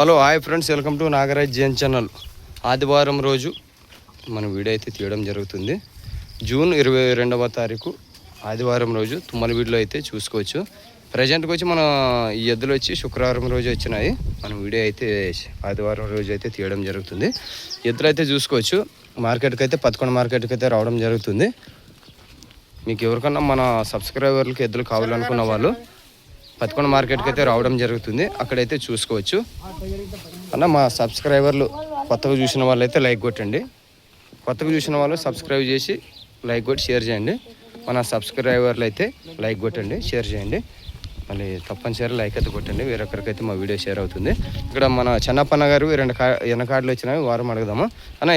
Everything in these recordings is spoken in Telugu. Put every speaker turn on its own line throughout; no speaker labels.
Hello hi friends welcome to Nagaraj Jain channel. ఆదివారం రోజు మన వీడియో అయితే తీయడం జరుగుతుంది. జూన్ ఇరవై రెండవ తారీఖు ఆదివారం రోజు తుమ్మల వీడిలో అయితే చూసుకోవచ్చు. ప్రజెంట్కి వచ్చి మన ఈ ఎద్దులు వచ్చి శుక్రవారం రోజు వచ్చినాయి. మన వీడియో అయితే ఆదివారం రోజు అయితే తీయడం జరుగుతుంది. ఎద్దులు అయితే చూసుకోవచ్చు. మార్కెట్కి అయితే పదకొండు మార్కెట్కి అయితే రావడం జరుగుతుంది. మీకు ఎవరికన్నా మన సబ్స్క్రైబర్లకి ఎద్దులు కావాలనుకున్న వాళ్ళు పదకొండు మార్కెట్కి అయితే రావడం జరుగుతుంది. అక్కడైతే చూసుకోవచ్చు. అన్న మా సబ్స్క్రైబర్లు కొత్తగా చూసిన వాళ్ళు అయితే లైక్ కొట్టండి. కొత్తగా చూసిన వాళ్ళు సబ్స్క్రైబ్ చేసి లైక్ కొట్టి షేర్ చేయండి. మన సబ్స్క్రైబర్లు అయితే లైక్ కొట్టండి షేర్ చేయండి. మళ్ళీ తప్పనిసరి లైక్ అయితే కొట్టండి. వేరొకరికైతే మా వీడియో షేర్ అవుతుంది. ఇక్కడ మన చెన్నప్పన్న గారు రెండు కా ఎనకాడలు వచ్చినాయి వారం అడుగుదాము. అన్న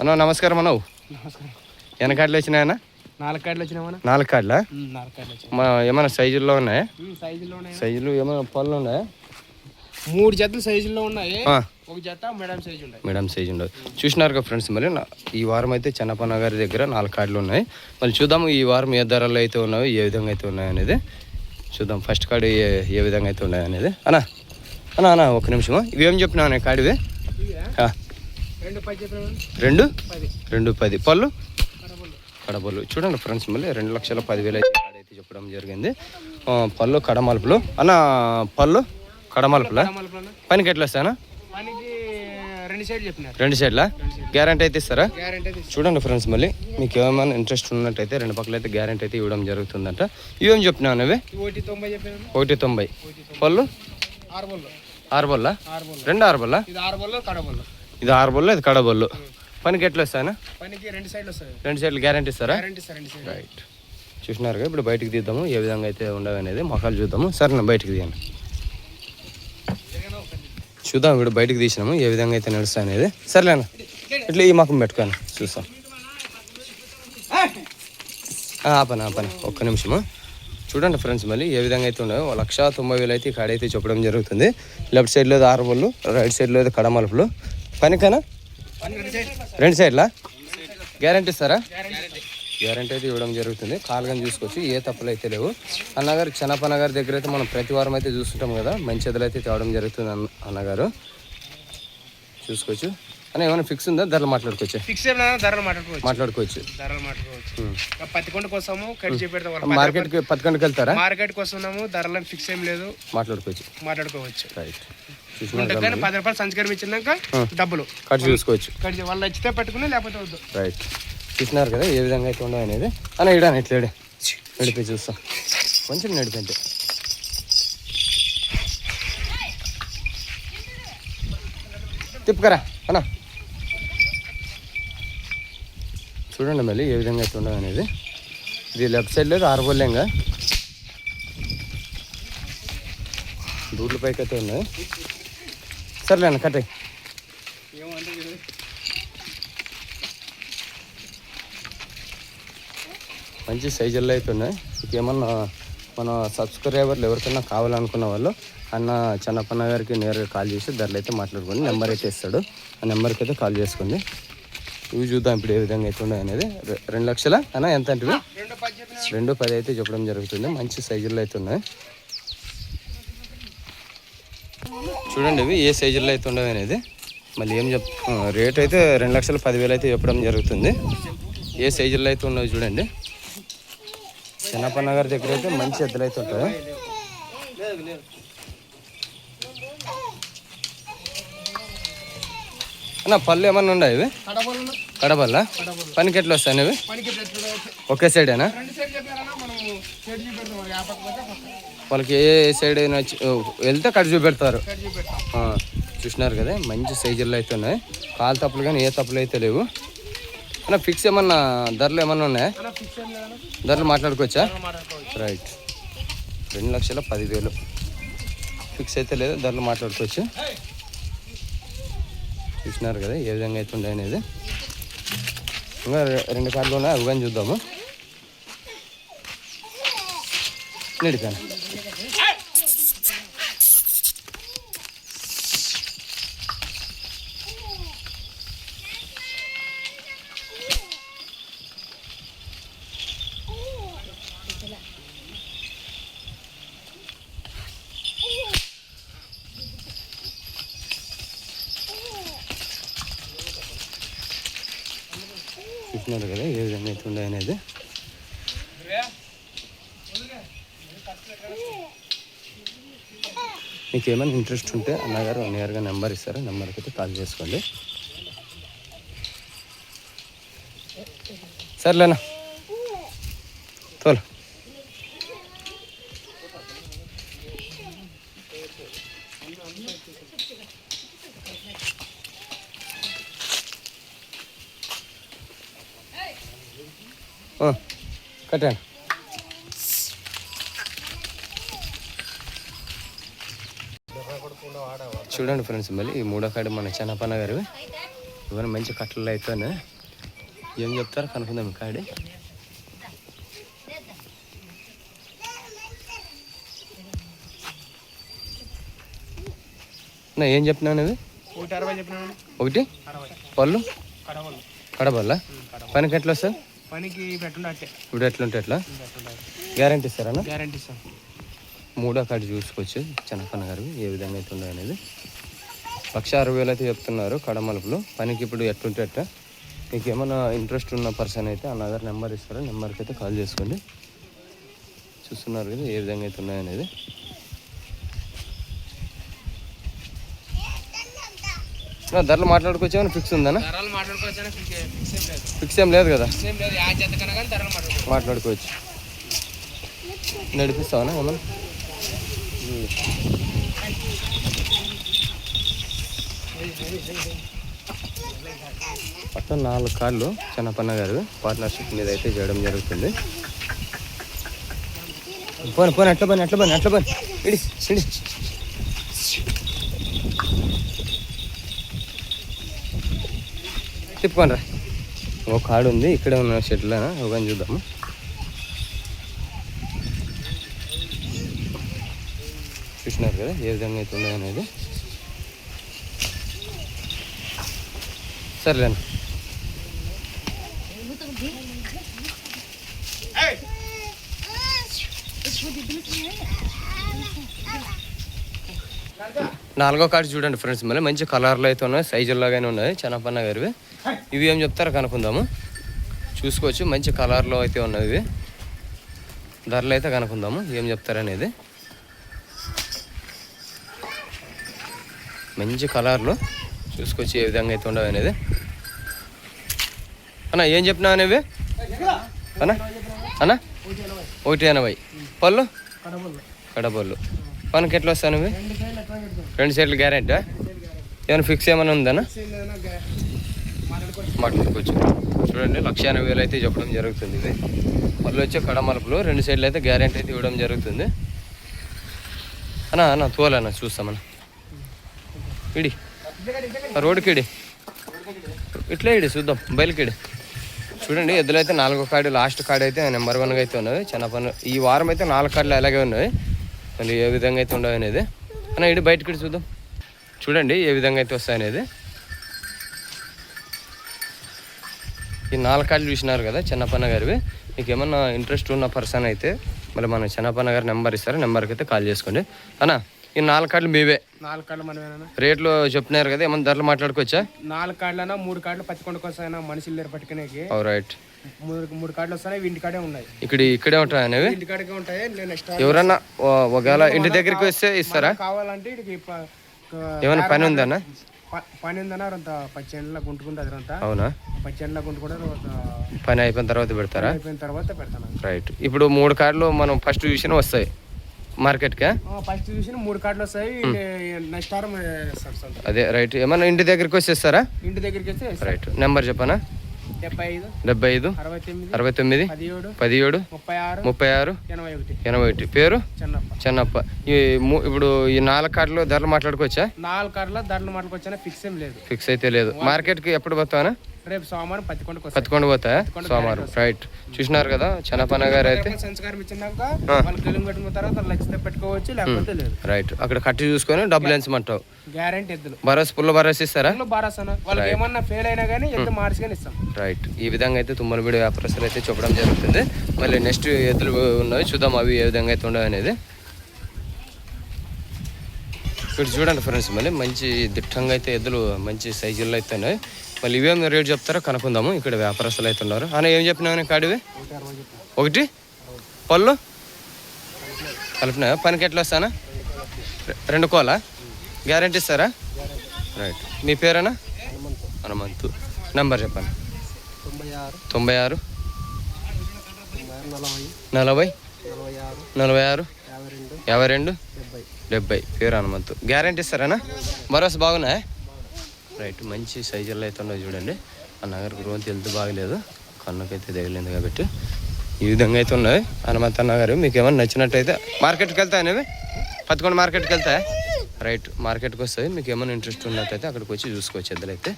అన్న నమస్కారం అన్నవు. ఎనకాడలు వచ్చినాయన్న?
నాలుగు
మా ఏమైనా సైజుల్లో ఉన్నాయా?
సైజులో
ఏమైనా పళ్ళు ఉన్నాయా?
మూడు జతలు సైజుల్లో ఉన్నాయి. ఒక జత మేడం సైజు ఉన్నాయి.
మేడం సైజ్ ఉండదు. చూసినారు కదా ఫ్రెండ్స్ మరి ఈ వారం అయితే చెన్నపన్న గారి దగ్గర నాలుగు కార్డులు ఉన్నాయి. మళ్ళీ చూద్దాము ఈ వారం ఏ ధరలు అయితే ఉన్నాయో ఏ విధంగా అయితే ఉన్నాయో అనేది. చూద్దాం ఫస్ట్ కార్డు ఏ ఏ విధంగా అయితే ఉన్నాయో అనేది. అన్నా అన్నా అన్న ఒక నిమిషము. ఇవేం చెప్పినా కార్డువి
రెండు
రెండు
పది.
పళ్ళు?
కడబులు
చూడండి ఫ్రెండ్స్ మళ్ళీ రెండు లక్షల పదివేలు అయితే చెప్పడం జరిగింది. పళ్ళు కడమలుపులు. అన్న పళ్ళు కడమలుపులా? పనికి ఎట్లా
పనికి రెండు
సైడ్లా గ్యారంటీ అయితే ఇస్తారా? చూడండి ఫ్రెండ్స్ మళ్ళీ మీకు ఏమైనా ఇంట్రెస్ట్ ఉన్నట్టయితే రెండు పక్కల అయితే గ్యారంటీ అయితే ఇవ్వడం జరుగుతుందంట. ఇవేం చెప్పినావు నువ్వే?
ఒకటి తొంభై
పళ్ళు?
ఆరు బొల్లు?
రెండు ఆరు బొల్లా?
ఇది ఆరు బొల్లు కడబొల్లు
ఇది ఆరు పనికి ఎట్లా వస్తాయనా
పనికి రెండు సైడ్లు వస్తాయి.
రెండు సైడ్లు గ్యారంటీ ఇస్తారా?
గ్యారంటీ సార్ రెండు సైడ్
రైట్ చూసినారు కదా ఇప్పుడు బయటికి తీద్దాము ఏ విధంగా అయితే ఉండవు అనేది మొఖాలు చూద్దాము. సరేనా బయటికి తీయండి. చూద్దాం ఇప్పుడు బయటికి తీసినాము ఏ విధంగా అయితే నడుస్తాయి అనేది. సర్లేనా ఇట్లా ఈ మొఖం పెట్టుకోను చూస్తాం. ఆపన ఆపన ఒక్క నిమిషము. చూడండి ఫ్రెండ్స్ మళ్ళీ ఏ విధంగా అయితే ఉన్నాయో లక్ష తొంభై వేలు అయితే ఈ కాడ అయితే చెప్పడం జరుగుతుంది. లెఫ్ట్ సైడ్లో ఆరు బళ్ళు రైట్ సైడ్లో కడమలుపులు. పనికనా
పని రెండు సైడ్
రెండు సైడ్లా? గ్యారంటీ ఇస్తారా? గ్యారంటీ అయితే ఇవ్వడం జరుగుతుంది. కాలుగా చూసుకోవచ్చు ఏ తప్పులు అయితే లేవు. అన్నగారు చెన్నప్పన్న గారి దగ్గర అయితే మనం ప్రతి వారం అయితే చూస్తుంటాం కదా. మంచి ఎదులు అయితే తేవడం జరుగుతుంది అన్న అన్నగారు. చూసుకోవచ్చు. అన్న ఏమైనా ఫిక్స్ ఉందా? ధరలు మాట్లాడుకోవచ్చు?
ఫిక్స్ ధరలు మాట్లాడుకోవచ్చు.
మాట్లాడుకోవచ్చు.
ధరలు మాట్లాడుకోవచ్చు. ఇంకా పత్తికొండకు కట్ చేపెడతాం.
వెళ్తారా?
మార్కెట్కి వస్తున్నాము ధరలను ఫిక్స్ ఏం లేదు.
మాట్లాడుకోవచ్చు.
మాట్లాడుకోవచ్చు.
రైట్
కానీ పది రూపాయలు సంస్కారం ఇచ్చినాక డబ్బులు.
కట్ చూసుకోవచ్చు.
కట్ చే- వాళ్ళు నచ్చితే పెట్టుకుని లేకపోతే వద్దు.
రైట్ చూసినారు కదా ఏ విధంగా అయితే ఉండవు అనేది? అన్న ఇడాను ఇట్లా ఇడే. నడిపి చూస్తాం. కొంచెం నడిపింటే తిప్పుకరా అన్న. చూడండి మళ్ళీ ఏ విధంగా అయితే ఉండవు అనేది. ఇది లెఫ్ట్ సైడ్ లేదు ఆరుబోలేంగా. దూడ్ల పైకి అయితే ఉన్నాయి. సర్లే అన్న కట్టాయి మంచి సైజుల్లో అయితే ఉన్నాయి. ఇంకేమన్నా మన సబ్స్క్రైబర్లు ఎవరికైనా కావాలనుకున్న వాళ్ళు అన్న చెన్నప్పన్న గారికి నేరుగా కాల్ చేసి ధరలు అయితే మాట్లాడుకోండి. నెంబర్ అయితే ఇస్తాడు. ఆ నెంబర్కి అయితే కాల్ చేసుకోండి. ఇవి చూద్దాం ఇప్పుడు ఏ విధంగా అయితే ఉన్నాయి అనేది. రెండు లక్షల? అన్న ఎంత అంటే
రెండు పది
అయితే చెప్పడం జరుగుతుంది. మంచి సైజుల్లో అయితే ఉన్నాయి. చూడండి ఇవి ఏ సైజుల్లో అయితే ఉండవు అనేది. మళ్ళీ ఏం చెప్ రేట్ అయితే రెండు లక్షల పదివేలు అయితే చెప్పడం జరుగుతుంది. ఏ సైజుల్లో అయితే ఉన్నాయో చూడండి. చిన్నప్పన్న గారి దగ్గర అయితే మంచి ఎద్దులు అయితే ఉంటాయి. అన్న పళ్ళు ఏమన్నా ఉన్నాయి ఇవి? కడబల్లా పనికి ఎట్లా వస్తాయి ఇవి ఒకే సైడేనా
వాళ్ళకి
ఏ సైడ్ అయినా వెళ్తే కట్ చూపెడతారు. చూసినారు కదా మంచి సైజుల్లో అయితే ఉన్నాయి. కాలు తప్పులు కానీ ఏ తప్పులు అయితే లేవు. అన్న ఫిక్స్ ఏమన్నా ధరలు ఏమన్నా ఉన్నాయా? ధరలు మాట్లాడుకోవచ్చా? రైట్ రెండు లక్షల పదివేలు. ఫిక్స్ అయితే లేదు ధరలు మాట్లాడుకోవచ్చు. చూసినారు కదా ఏ విధంగా అయితే ఉండే అనేది ఇంకా రెండు కార్డులు ఉన్నాయి అవి కానీ చూద్దాము. ഇങ്ങോട്ട് మీకు ఏమైనా ఇంట్రెస్ట్ ఉంటే అన్నగారు నేరుగా నెంబర్ ఇస్తారు. నెంబర్కి అయితే కాల్ చేసుకోండి. సర్లేనా? తోలు. కట్టాను చూడండి ఫ్రెండ్స్ మళ్ళీ ఈ మూడో కాడ మన చెన్నపన్న గారు. ఇవన్నీ మంచి కట్టలు అయితేనే ఏం చెప్తారో కనుక్కుందాం ఈ కాడి. నా ఏం చెప్తున్నాను ఇవి
ఒకటి
పళ్ళు? కడబల్లా పనికి ఎట్లా వస్తుంది?
పనికి
ఇప్పుడు ఎట్లుంటే ఎట్లా గ్యారంటీ ఇస్తారన్నా
గ్యారంటీ ఇస్తాం.
మూడో కాడి చూసుకోవచ్చు చెనపన్న గారు ఏ విధంగా అయితే ఉండవు అనేది. లక్ష అరవై వేలు అయితే చెప్తున్నారు కడమలుపులు. పనికి ఇప్పుడు ఎట్లుంటే ఎట్ట మీకు ఏమైనా ఇంట్రెస్ట్ ఉన్న పర్సన్ అయితే అన్నగారు నెంబర్ ఇస్తారు. నెంబర్కి అయితే కాల్ చేసుకోండి. చూస్తున్నారు కదా ఏ విధంగా అయితే ఉన్నాయనేది ధరలు మాట్లాడుకోవచ్చు ఏమైనా ఫిక్స్
మాట్లాడుకోవచ్చా ఫిక్స్ ఏం లేదు.
కదా?
మాట్లాడుకోవచ్చు.
నడిపిస్తావా ఏమన్నా? మొత్తం నాలుగు కార్లు చిన్నపన్న గారు పార్ట్నర్షిప్ మీద అయితే చేయడం జరుగుతుంది. పోను పోను ఎట్లా పని అట్లా పని ఎట్లా పని. ఇడి ఇడి. తిప్పుకోండి రా. ఒక కాడు ఉంది ఇక్కడే ఉన్న షెడ్లో ఒక చూద్దాము చూసినారు కదా ఏ విధంగా అయితే ఉన్నాయి అనేది. సర్లేండి. నాలుగో కార్డు చూడండి ఫ్రెండ్స్ మళ్ళీ మంచి కలర్లు అయితే ఉన్నాయి సైజుల్లాగానే ఉన్నాయి. చెనపన్న గారివి. ఇవి ఏం చెప్తారో కనుక్కుందాము. చూసుకోవచ్చు మంచి కలర్లో అయితే ఉన్నాయి ఇవి. ధరలు అయితే కనుక్కుందాము ఏం చెప్తారనేది. మంచి కలర్లు చూసుకొచ్చి ఏ విధంగా అయితే ఉండవు అనేది. అన్న ఏం చెప్పినావు అనేవి అన్న అన్న ఒకటి ఎనభై. పళ్ళు? కడపళ్ళు పనికి ఎట్లా వస్తాను ఇవి
రెండు సైడ్లు
గ్యారెంటా గ్యారెంటీ ఏమైనా ఫిక్స్ ఏమైనా ఉందన్నా
మాట్లాడుకోవచ్చు
చూడండి లక్ష ఎనభై వేలు అయితే చెప్పడం జరుగుతుంది ఇది. మళ్ళీ వచ్చే కడమలుపులు రెండు సైడ్లు అయితే గ్యారెంటీ అయితే ఇవ్వడం జరుగుతుంది. అన్న అన్న తోలన్నా చూస్తామన్నా ఇడి. ఆ రోడ్డుకి ఇడి. ఇట్లే ఇడి చూద్దాం బయలుకి ఇడి. చూడండి ఎద్దులు అయితే నాలుగో కార్డు లాస్ట్ కార్డు అయితే నెంబర్ వన్గా అయితే ఉన్నది. చిన్న పన్ను ఈ వారం అయితే నాలుగు కార్డులు అలాగే ఉన్నాయి మళ్ళీ ఏ విధంగా అయితే ఉండవు అనేది. అన్న ఇడి బయటకి ఇడి చూద్దాం. చూడండి ఏ విధంగా అయితే వస్తాయి అనేది. ఈ నాలుగు కార్డులు చూసినారు కదా చిన్నపన్న గారివి. మీకు ఏమన్నా ఇంట్రెస్ట్ ఉన్న పర్సన్ అయితే మళ్ళీ మన చిన్నపన్న గారి నెంబర్ ఇస్తారు. నెంబర్కి అయితే కాల్ చేసుకోండి. అన్నా ఈ నాలుగు కార్డులు మీవే.
నాలుగు కార్డులు మనమేనా
రేట్లు చెప్తున్నారు కదా ఏమన్నా ధరలు మాట్లాడుకోవచ్చా?
నాలుగు కార్డులైనా మూడు కార్డులు పచ్చికొండకు వస్తాయన్నా మనుషులు లేరు పట్టుకునేకి.
ఓ రైట్
మూడు మూడు కార్డులు వస్తాయి ఇంటి కాడే ఉన్నాయి.
ఇక్కడ ఇక్కడే ఉంటాయి అనేవి?
ఇంటి కాడికే ఉంటాయి? నెక్స్ట్
ఎవరన్నా ఒకవేళ ఇంటి దగ్గరికి వస్తే ఇస్తారా?
కావాలంటే ఇడికి ప- క-
ఏమైనా పని ఉందన్నా?
పని ఉందన్నా అంత పచ్చెండ్ల గుంటుకుంటుంది అంతా
అవునా?
పచ్చెండ్ల గుంటుకుంటే
పని అయిపోయిన తర్వాత పెడతారా?
అయిపోయిన తర్వాత పెడతాను.
రైట్ ఇప్పుడు మూడు కార్డులు మనం ఫస్ట్ చూసిన వస్తాయి. మార్కెట్కా?
ఫస్ట్ చూసి మూడు కార్డులు వస్తాయి. నెక్స్ట్ వారం.
అదే రైట్. ఏమన్నా ఇంటి దగ్గరికి వచ్చి ఇస్తారా?
ఇంటి దగ్గరికి ఇస్తాం.
రైట్. నెంబర్ చెప్పనా?
డెబ్బై ఐదు అరవై తొమ్మిది పదిహేడు ముప్పై ఆరు ఎనభై ఒకటి.
పేరు?
చిన్నప్ప.
చెన్నప్ప. ఈ ఇప్పుడు ఈ నాలుగు కార్డులు ధరలు మాట్లాడుకోవచ్చా?
నాలుగు కార్డుల ధరలు మాటకొచ్చినా ఫిక్స్ ఏం లేదు.
ఫిక్స్ అయితే లేదు. మార్కెట్కి ఎప్పుడు పోతావనా?
రేపు సోమవారం పత్తికొండకు
పత్తికొండ పోతాయా? సోమవారం రైట్ చూసినారు కదా చెన్నపన్న గారు అయితే?
సంస్కారం ఇచ్చినాక వాళ్ళు కట్టుకున్న తర్వాత నచ్చితే పెట్టుకోవచ్చు లేకపోతే లేదు.
రైట్ అక్కడ కట్టి చూసుకొని డబ్బులు ఎంచమంటావు.
గ్యారంటీ ఎద్దులు.
భరోసా పుల్ల భరోసా ఇస్తారా?
బారాసన వాళ్ళకి ఏమన్నా ఫెయిల్ అయినా కానీ ఎద్దు మార్చుకొని ఇస్తాం.
రైట్ ఈ విధంగా అయితే తుమ్మలబీడి వ్యాపారస్తులు అయితే చెప్పడం జరుగుతుంది. మళ్ళీ నెక్స్ట్ ఎద్దులు ఉన్నవి చూద్దాం అవి ఏ విధంగా అయితే ఉండవు అనేది ఇక్కడ చూడండి ఫ్రెండ్స్ మళ్ళీ మంచి దిట్టంగా అయితే ఎద్దులు మంచి సైజుల్లో అయితే ఉన్నాయి. మళ్ళీ ఇవేం రేట్ చెప్తారో కనుక్కుందాము. ఇక్కడ వ్యాపారస్తులు అయితే ఉన్నారు. అన్న ఏం చెప్పినావు కాడివి ఒకటి. పళ్ళు? కలిపినా పనికి ఎట్లా వస్తానా? రెండు కోలా? గ్యారంటీ ఇస్తారా? రైట్. మీ పేరేనా హనుమంతు. నెంబర్ చెప్పండి.
తొంభై ఆరు. నలభై.
నలభై
ఆరు. యాభై రెండు. డెబ్బై
ప్యూర్ పేరు హనుమంతు గ్యారంటీ ఇస్తారేనా? భరోసా బాగున్నాయా? రైట్ మంచి సైజుల్లో అయితే ఉన్నాయి చూడండి. ఆ నగర్ గ్రోత్ హెల్త్ బాగలేదు. కన్నుకైతే తగిలింది కాబట్టి ఈ విధంగా అయితే ఉన్నాయి. హనుమంత నగర్ మీకు ఏమైనా నచ్చినట్టయితే మార్కెట్కి వెళ్తాయి అనేవి పదకొండు మార్కెట్కి వెళ్తాయి? రైట్ మార్కెట్కి వస్తాయి. మీకు ఏమైనా ఇంట్రెస్ట్ ఉన్నట్టయితే అక్కడికి వచ్చి చూసుకోవచ్చు ఎద్దులైతే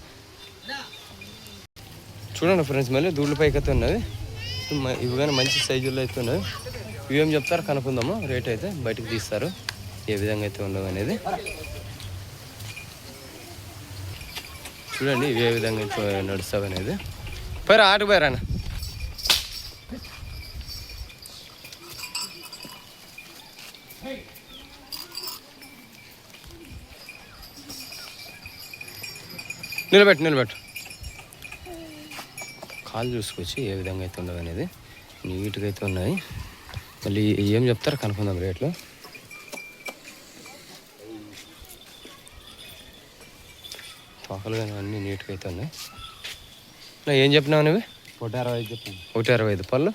చూడండి ఫ్రెండ్స్ మళ్ళీ దూళ్ళ పైకి అయితే ఉన్నది. మ- ఇవి కానీ మంచి సైజుల్లో అయితే ఉన్నది. ఇవి ఏం చెప్తారు కనుక్కుందాము. రేట్ అయితే బయటకు తీస్తారు. ఏ విధంగా అయితే ఉండవు అనేది. చూడండి ఇవి ఏ విధంగా అయితే నడుస్తావు అనేది. పోయారా ఆటకు పోయారా అన్న? నిలబెట్టు నిలబెట్టు. కాలు చూసుకొచ్చి ఏ విధంగా అయితే ఉండవు అనేది. నీట్గా అయితే ఉన్నాయి. మళ్ళీ ఏం చెప్తారు కనుక్కుందాం రేట్లు. తోకలు కానీ అన్నీ నీట్గా అయితే ఉన్నాయి. ఏం చెప్పినావు నువ్వు?
నూట అరవై ఐదు చెప్పండి
ఒకటి అరవై ఐదు. పళ్ళు?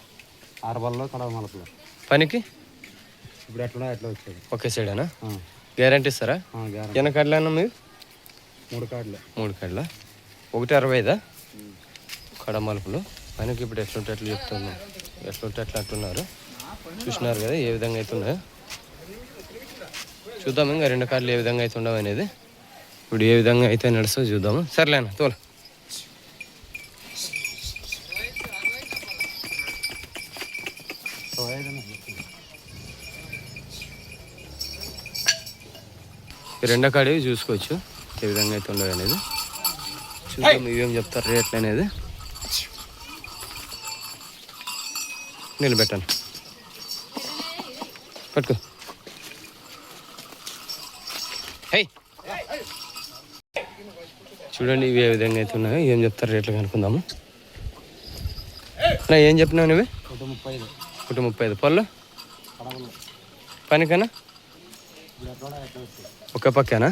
ఆరు బల్లో కడవ మలపలు.
పనికి?
ఇప్పుడు ఎట్లా ఎట్లా వచ్చేది
ఒకే సైడేనా? గ్యారంటీ ఇస్తారా? ఎన్న కడలేనా మీరు
మూడు కార్డులే.
మూడు కడల ఒకటి అరవై ఐదా? కడ మలుపులు. పనికి ఇప్పుడు ఎట్లుంటే ఎట్లా చెప్తున్నాను ఎట్లుంటే ఎట్లా అంటున్నారు. చూసినారు కదా ఏ విధంగా అయితే ఉన్నాయో. చూద్దాం ఇంకా రెండు కార్లు ఏ విధంగా అయితే ఉండవు అనేది. ఇప్పుడు ఏ విధంగా అయితే నడుస్తో చూద్దాము? సర్లేనా తోలు. ఈ రెండో కాడివి చూసుకోవచ్చు ఏ విధంగా అయితే ఉండవు అనేది. చూద్దాం ఇవేం చెప్తారు రేట్లు అనేది. నిలబెట్టాను. పట్టుకో. చూడండి ఇవి ఏ విధంగా అయితే ఉన్నాయో ఏం చెప్తారు రేట్లు కనుక్కుందాము ఏం చెప్పినావు నువ్వు?
నూట ముప్పై ఐదు
ఒకటి ముప్పై ఐదు. పళ్ళు?
వచ్చేది
ఒక పక్కేనా?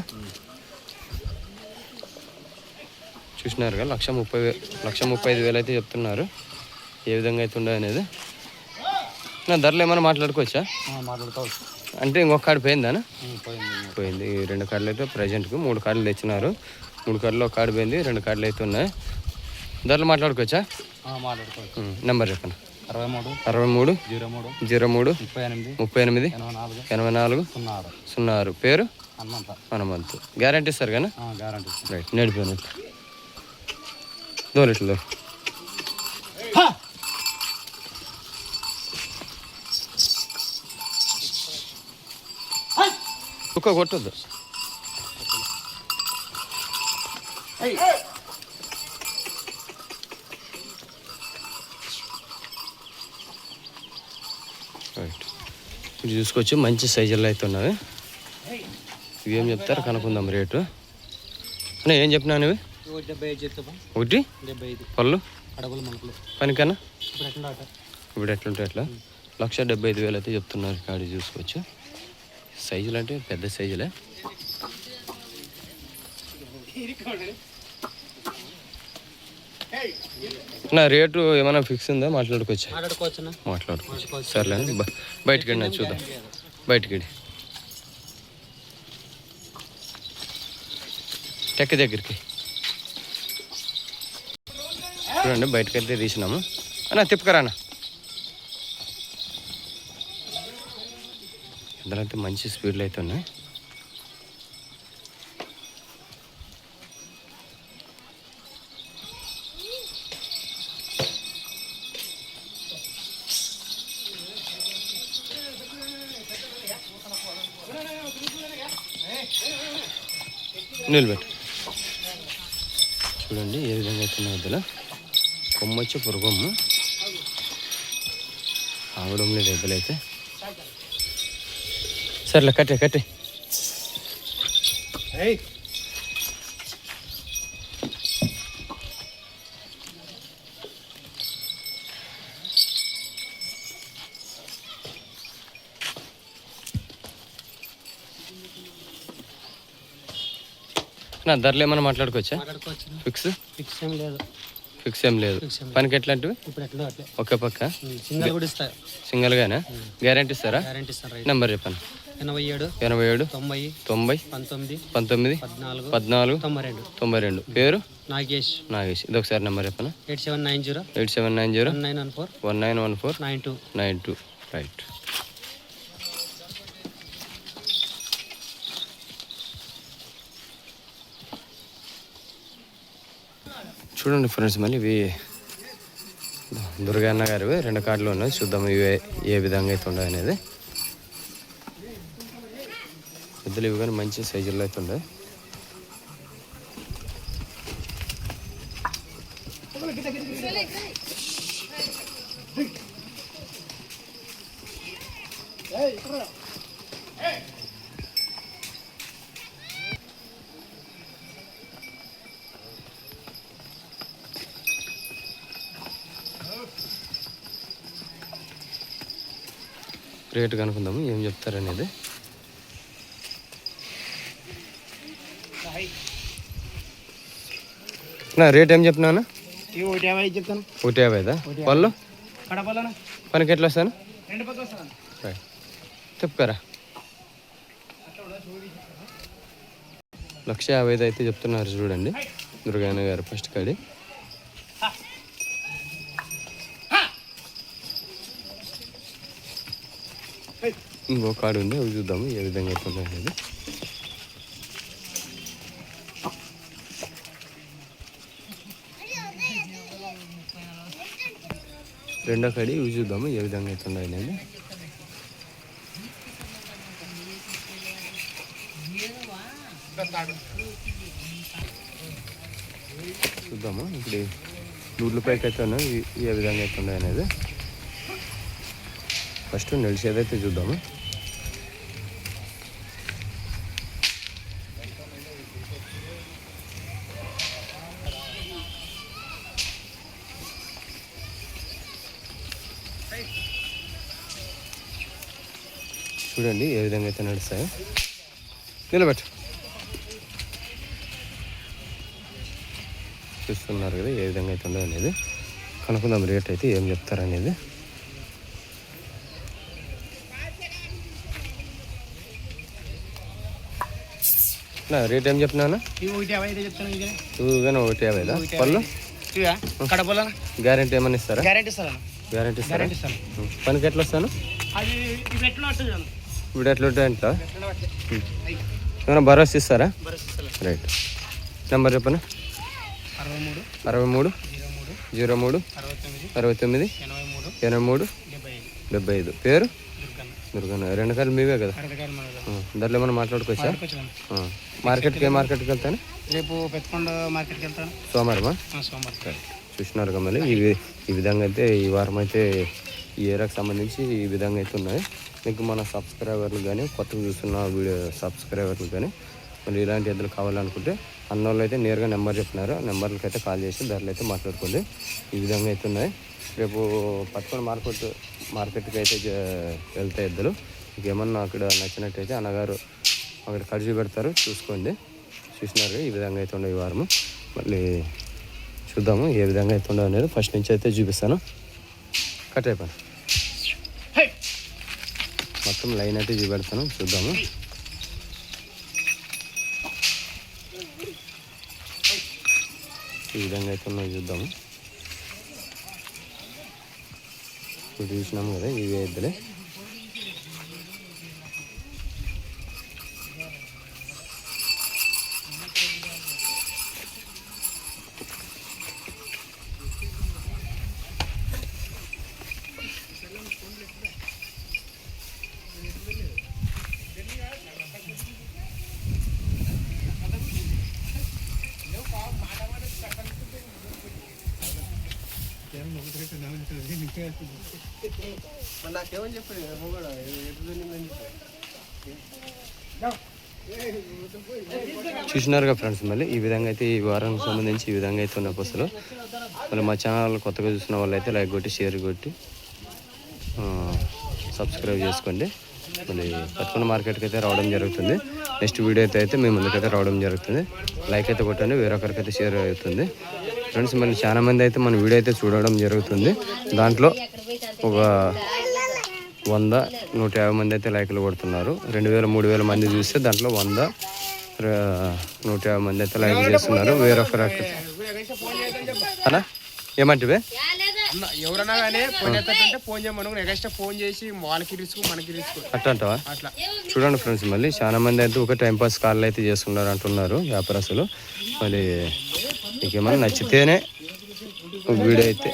చూసినారు కదా లక్ష ముప్పై వే లక్ష ముప్పై ఐదు వేలు అయితే చెప్తున్నారు. ఏ విధంగా అయితే ఉండదు అనేది. నా ధరలు ఏమైనా మాట్లాడుకోవచ్చా?
మాట్లాడుకోవచ్చు.
అంటే ఇంకొక కార్డు పోయిందా.
పోయింది.
రెండు కార్డులు అయితే ప్రజెంట్కి మూడు కార్డులు తెచ్చినారు. మూడు కార్డులో ఒక కార్డు పోయింది రెండు కార్డులు అయితే ఉన్నాయి. ధరలు మాట్లాడుకోవచ్చా?
మాట్లాడుకోవచ్చు.
నెంబర్ చెప్పండి.
అరవై మూడు
అరవై మూడు
జీరో మూడు
జీరో మూడు
ముప్పై ఎనిమిది
ముప్పై ఎనిమిది
ఎనభై నాలుగు సున్నా ఆరు
పేరు హనుమంతు గ్యారంటీ ఇస్తారు. కానీ
గ్యారంటీ
రైట్ నడిపోయాను దోలు ఇట్లా దోలు. కుక్క కొట్టద్దు. ఇది చూసుకోవచ్చు. మంచి సైజుల్లో అయితే ఉన్నవి. ఇవి ఏం చెప్తారు? కనుక్కుందాం రేటు. అన్న ఏం
ఐదు చెప్తా.
ఒకటి? పళ్ళు? పనికన్నా?
ఇప్పుడు ఎట్లా ఆట?
ఇప్పుడు ఎట్లుంటే ఎట్లా? లక్ష డెబ్బై ఐదు వేలు అయితే చెప్తున్నారు కాడి చూసుకోవచ్చు. సైజులు అంటే పెద్ద సైజులే. నా రేటు ఏమైనా ఫిక్స్ ఉందా? మాట్లాడుకోవచ్చా? మాట్లాడుకోవచ్చు. సర్లే బయటికి వెళ్ళినా చూద్దాం. బయటికి వెళ్ళి. టెక్క దగ్గరికి. చూడండి బయటకు వెళ్తే తీసినాము. అన్న తిప్పుకరా అన్న ఇద్దరైతే మంచి స్పీడ్లు అయితే ఉన్నాయి. నిలబెట్టు. చూడండి ఏ విధంగా అయితే ఉన్నాయి ఇద్దరు కొమ్మ వచ్చి పురుగొమ్మ. ఆవడం లేదు ఎద్దులైతే సర్లే కట్టే కట్టే. నా ధరలు ఏమైనా మాట్లాడుకోవచ్చా? ఫిక్స్
ఫిక్స్ ఏం లేదు.
ఫిక్స్ ఏం లేదు. పనికి ఎట్లాంటివి? ఒకే పక్క?
సింగల్ కూడా
సింగిల్గానే గ్యారంటీ ఇస్తారా? నెంబర్ చెప్పండి.
ఎనభై ఏడు
ఎనభై ఏడు
తొంభై
తొంభై
పంతొమ్మిది
పంతొమ్మిది
పద్నాలుగు
పద్నాలుగు
తొంభై రెండు.
తొంభై రెండు. పేరు?
నాగేష్.
నాగేష్. ఇది ఒకసారి నెంబర్ చెప్పనా?
Eight seven nine zero
eight seven nine zero
nine one four
one nine one four
nine two.
Nine two. Right చూడండి ఫ్రెండ్స్ మళ్ళీ ఇవి దుర్గన్న గారివి రెండు కార్డులు ఉన్నాయి. చూద్దాం ఇవి ఏ విధంగా అయితే ఉండవు అనేది. పెద్దలు ఇవి కానీ మంచి సైజుల్లో అయితే ఉన్నాయి. రేటు కనుక్కుందాము ఏం చెప్తారనేది. నా రేట్ ఏం చెప్పినానా
ఇవి ఒకటి
యాభైదా పళ్ళు? పనికి ఎట్లా వస్తాను? చెప్పుకోరా లక్ష యాభై అయితే చెప్తున్నారు చూడండి దుర్గాయన గారు ఫస్ట్ కాడి. ఇంకో కాడు ఉంది అవి చూద్దాము ఏ విధంగా అయితే అనేది. రెండో కాడి ఇవి చూద్దాము ఏ విధంగా అయితే అనేది. చూద్దాము ఇప్పుడు నూళ్ళు పైకి అయితే ఉన్నాయి ఏ విధంగా అయితే అనేది. ఫస్ట్ నిలిచేదైతే చూద్దాము. చూడండి ఏ విధంగా అయితే నడుస్తాయో. నిలబెట్టు. చూస్తున్నారు కదా ఏ విధంగా అయితే ఉండదు అనేది. కనుక్కుందాం రేట్ అయితే ఏం చెప్తారు అనేది. నా రేట్ ఏం చెప్పినానా
ఇవి ఒకటి యాభై
పళ్ళు? గ్యారంటీ ఏమన్నా ఇస్తారా?
గ్యారంటీ
ఇస్తారా. పనికి ఎట్లా వస్తాను?
అది
ఇప్పుడు ఎట్లా ఉంటాయి ఇంట్లో
ఎట్లా పట్టే
ఏమైనా భరోసా ఇస్తారా? రైట్. నెంబర్ చెప్పను?
అరవై మూడు జీరో మూడు అరవై తొమ్మిది ఎనభై మూడు డెబ్బై ఐదు.
పేరు?
దుర్గన్న.
రెండు కాయలు మీవే కదా. దాంట్లో ఏమైనా మాట్లాడుకోవచ్చా. మార్కెట్కి ఏ మార్కెట్కి వెళ్తాను?
రేపు పెద్దకొండ మార్కెట్కి వెళ్తాను.
సోమవారమా
సోమవారం.
చూసినారు కదా మళ్ళీ. ఈ విధంగా అయితే ఈ వారం అయితే ఈ ఏరియాకి సంబంధించి ఈ విధంగా అయితే ఉన్నాయి. మీకు మన సబ్స్క్రైబర్లు కానీ కొత్తగా చూస్తున్న వీడియో సబ్స్క్రైబర్లు కానీ మరి ఇలాంటి ఎద్దులు కావాలనుకుంటే అన్న వాళ్ళు అయితే నేరుగా నెంబర్ చెప్పినారు ఆ నెంబర్లకి అయితే కాల్ చేసి ధరలు అయితే మాట్లాడుకోండి. ఈ విధంగా అయితే ఉన్నాయి. రేపు పట్టుకొని మార్కెట్ మార్కెట్కి అయితే వెళ్తే వెళ్తాయి ఎద్దులు మీకు ఏమన్నా అక్కడ నచ్చినట్టయితే అన్నగారు అక్కడ ఖర్చు పెడతారు చూసుకోండి. చూసినారు ఈ విధంగా అయితే ఉండే వారము. మళ్ళీ చూద్దాము ఏ విధంగా అయితే ఉండవు అనేది ఫస్ట్ నుంచి అయితే చూపిస్తాను. కట్ అయిపోయాను మొత్తం లైన్ అయితే చూపెడతాను చూద్దాము. ఈ విధంగా అయితే ఉన్నాయి చూద్దాము. ఇప్పుడు చూసినాము కదా ఇవి అయితే
నాకేమని చెప్పాడు
చూసినారుగా ఫ్రెండ్స్ మళ్ళీ. ఈ విధంగా అయితే ఈ వారానికి సంబంధించి ఈ విధంగా అయితే ఉన్న బస్సులు మళ్ళీ మా ఛానల్ కొత్తగా చూసిన వాళ్ళైతే లైక్ కొట్టి షేర్ కొట్టి సబ్స్క్రైబ్ చేసుకోండి. మళ్ళీ పట్టుకున్న మార్కెట్కి అయితే రావడం జరుగుతుంది. నెక్స్ట్ వీడియో అయితే అయితే మీ ముందుకైతే రావడం జరుగుతుంది. లైక్ అయితే కొట్టండి వేరొకరికైతే షేర్ అవుతుంది. ఫ్రెండ్స్ మళ్ళీ చాలా మంది అయితే మన వీడియో అయితే చూడడం జరుగుతుంది. దాంట్లో ఒక వంద నూట యాభై మంది అయితే లైక్లు కొడుతున్నారు. రెండు వేల మూడు వేల మంది చూస్తే దాంట్లో వంద నూట యాభై మంది అయితే లైక్ చేస్తున్నారు. అలా ఏమంటివే?
అన్న ఎవరన్నా కానీ ఫోన్ చేస్తుంటే ఫోన్ చేయమను. నెక్స్ట్ ఫోన్ చేసి వాళ్ళకి రిస్క్ మనకి రిస్క్
అట్లా అంటావా?
అట్లా.
చూడండి ఫ్రెండ్స్ మళ్ళీ చాలా మంది అయితే ఒక టైంపాస్ కాళ్ళు అయితే చేస్తున్నారు అంటున్నారు వ్యాపారస్తులు. మళ్ళీ ఏమైనా నచ్చితేనే వీడియో అయితే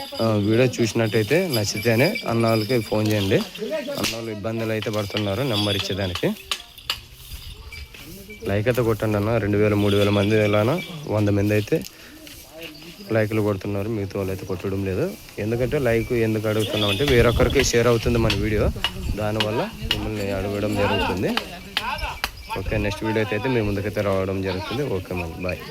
వీడియో చూసినట్టయితే నచ్చితేనే అన్న వాళ్ళకి ఫోన్ చేయండి. అన్న వాళ్ళు ఇబ్బందులు అయితే పడుతున్నారు నెంబర్ ఇచ్చేదానికి. లైక్ అయితే కొట్టండి అన్న రెండు వేల మూడు వేల మంది ఎలానో వంద మంది అయితే లైక్లు కొడుతున్నారు. మిగతా వాళ్ళు అయితే కొట్టడం లేదు. ఎందుకంటే లైక్ ఎందుకు అడుగుతున్నాం అంటే వేరొకరికి షేర్ అవుతుంది మన వీడియో. దానివల్ల మిమ్మల్ని అడగడం జరుగుతుంది. ఓకే నెక్స్ట్ వీడియో అయితే మీ ముందుకైతే రావడం జరుగుతుంది. ఓకే మళ్ళీ బాయ్.